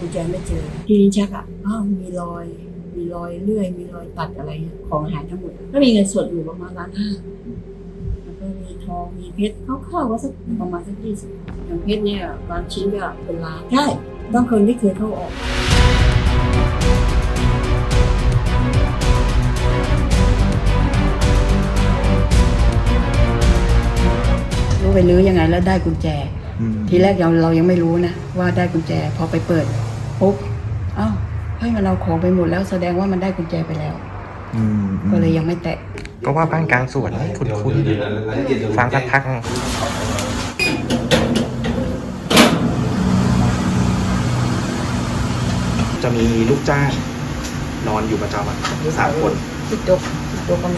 กุญแจไม่เจอที่ลิ้นชักอะอ้าวมีรอย มีรอยเลื่อย มีรอยตัดอะไรเงี้ยของหายทั้งหมด ก็มีเงินสดอยู่ประมาณล้านห้าแล้วก็มีทองมีเพชรคร่าวๆก็สักประมาณสักยี่สิบอย่างเพชรเนี่ยบางชิ้นก็เป็นล้านใช่ต้องคนที่เคยเข้าออกรู้ไปรื้อยังไงแล้วได้กุญแจอืมทีแรกเราเรายังไม่รู้นะว่าได้กุญแจพอไปเปิด ปุ๊บเอ้าเฮ้ยมันเอาของไปหมดแล้วแสดงว่ามันได้กุญแจไปแล้ว อืมก็เลยยังไม่แตะ ก็ว่าบ้านกลางสวนคุ้นคุ้นๆฟังสักพักจะมีลูกจ้าง นอนอยู่ประจำอะสามคนจุดจบจุดจบกัน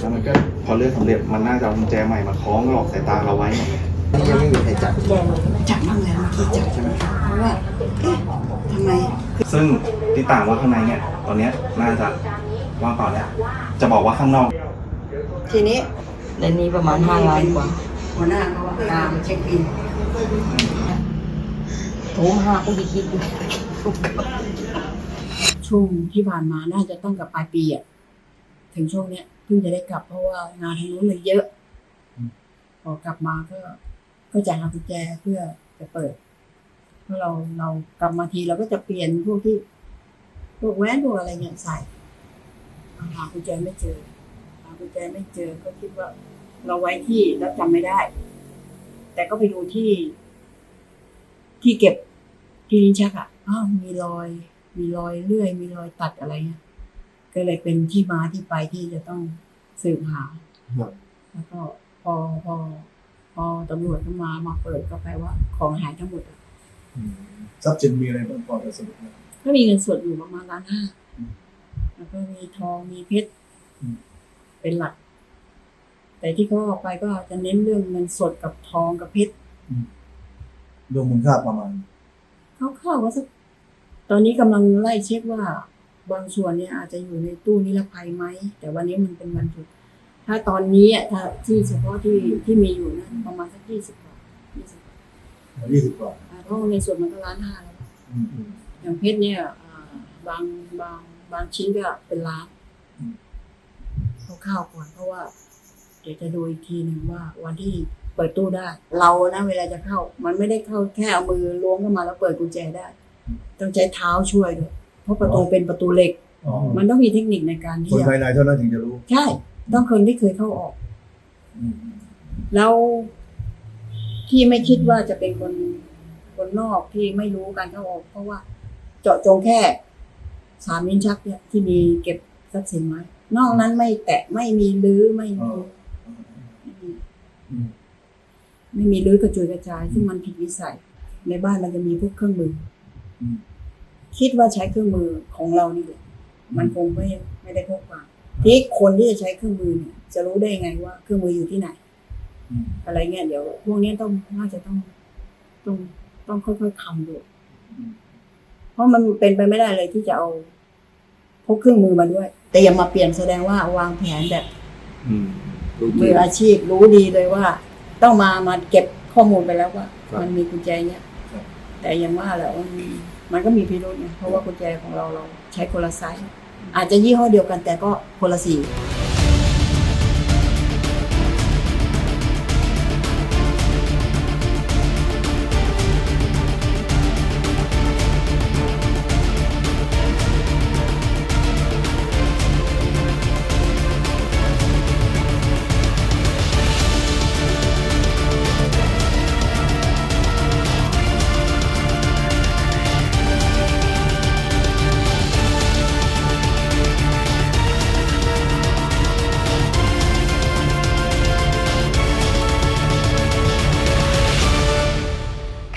แล้วมันก็พอเลือกสำเร็จมันน่าจะเอากุญแจใหม่มาคล้องหลอกสายตาเราไว้ ยังไม่มีใครจับจับบ้างแล้วเมื่อกี้จับใช่ไหมเพราะว่าเอ๊ะทำไม ซึ่งที่ต่างว่าข้างในเนี่ยตอนเนี้ยน่าจะว่างเปล่าแล้วจะบอกว่าข้างนอก ทีนี้ในนี้ประมาณห้าล้านกว่าหัวหน้าเขาว่าตามเช็คบินโถมห้าก็ดีคิดดูช่วงที่ผ่านมาน่าจะต้องกับปลายปีอะถึงช่วงเนี้ยเพิ่งจะได้กลับเพราะว่างานทางนู้นมันเยอะพอกลับมาก็ ก็จะหากุญแจเพื่อจะเปิดเพราะเราเรากลับมาทีเราก็จะเปลี่ยนพวกที่พวกแว่นพวกอะไรเงี้ยใส่หากุญแจไม่เจอหากุญแจไม่เจอก็คิดว่า เราไว้ที่แล้วจำไม่ได้ แต่ก็ไปดูที่ ที่เก็บที่ลิ้นชักอะอ้าวมีรอย มีรอยเลื่อย มีรอยตัดอะไรเงี้ยก็เลยเป็นที่มาที่ไปที่จะต้องสืบหาครับแล้วก็พอพอพอ ตำรวจเข้ามามาเปิดก็แปลว่า ของหายทั้งหมดอะทรัพย์สินมีอะไรบ้างพอจะสรุปไหมก็มีเงินสดอยู่ประมาณล้านห้าแล้วก็มีทองมีเพชรอืมเป็นหลัก แต่ที่เขาเออกไปก็จะเน้นเรื่องเงินสดกับทองกับเพชรรวมมูลค่าประมาณคร่าวๆก็สักตอนนี้กำลังไล่เช็คว่าบางส่วนเนี่ยอาจจะอยู่ในตู้นิรภัยไหมแต่วันนี้มันเป็นวันหยุด ถ้าตอนนี้อะถ้าที่เฉพาะที่ที่มีอยู่นะประมาณสักยี่สิบกว่ายี่สิบยี่สิบกว่าเพราะในส่วนมันก็ล้านห้าแล้วอืมอืมอย่างเพชรเนี่ยอ่าบางบางบางชิ้นก็เป็นล้านอืมคร่าวๆก่อนเพราะว่า เดี๋ยวจะดูอีกทีหนึ่งว่า วันที่เปิดตู้ได้ เรานะเวลาจะเข้า มันไม่ได้เข้าแค่เอามือล้วงเข้ามาแล้วเปิดกุญแจได้ ต้องใช้เท้าช่วยด้วยเพราะประตูเป็นประตูเหล็กอ๋อมันต้องมีเทคนิคในการคที่นจะภายในเท่านั้นถึงจะรู้ ใช่ ต้องคนที่เคยเข้าออกอืมแล้วที่ไม่คิดว่าจะเป็นคนคนนอกที่ไม่รู้การเข้าออก เพราะว่าเจาะจงแค่สามลิ้นชักเนี่ยที่มีเก็บทรัพย์สินไว้นอกนั้นไม่แตะไม่มีลื้อไม่อ๋อมีอืมไม่มีลื้อกระจุยกระจาย ซึ่งมันผิดวิสัย ในบ้านมันจะมีพวกเครื่องมืออืมคิดว่าใช้เครื่องมือของเรานี่แหละมันคงไม่ไม่ได้พกมา ที่คนที่จะใช้เครื่องมือเนี่ยจะรู้ได้ยังไงว่าเครื่องมืออยู่ที่ไหนอืมอะไรเงี้ยเดี๋ยวพวกเนี้ยต้องน่าจะต้องต้องต้องค่อยๆทำดูอืมเพราะมันเป็นไปไม่ได้เลยที่จะเอาพกเครื่องมือมาด้วย แต่อย่ามาเปลี่ยนแสดงว่าวางแผนแบบอืมรู้จมืริองอาชีพรู้ดีเลยว่า ต้องมามาเก็บข้อมูลไปแล้วว่าครับมันมีกุญแจเนี้ยครับแต่อย่างว่าแหละว่ามันมันก็มีพิรุธไงเพราะว่ากุญแจของเราเราใช้คนละไซส์ อาจจะยี่ห้อเดียวกันแต่ก็คนละสี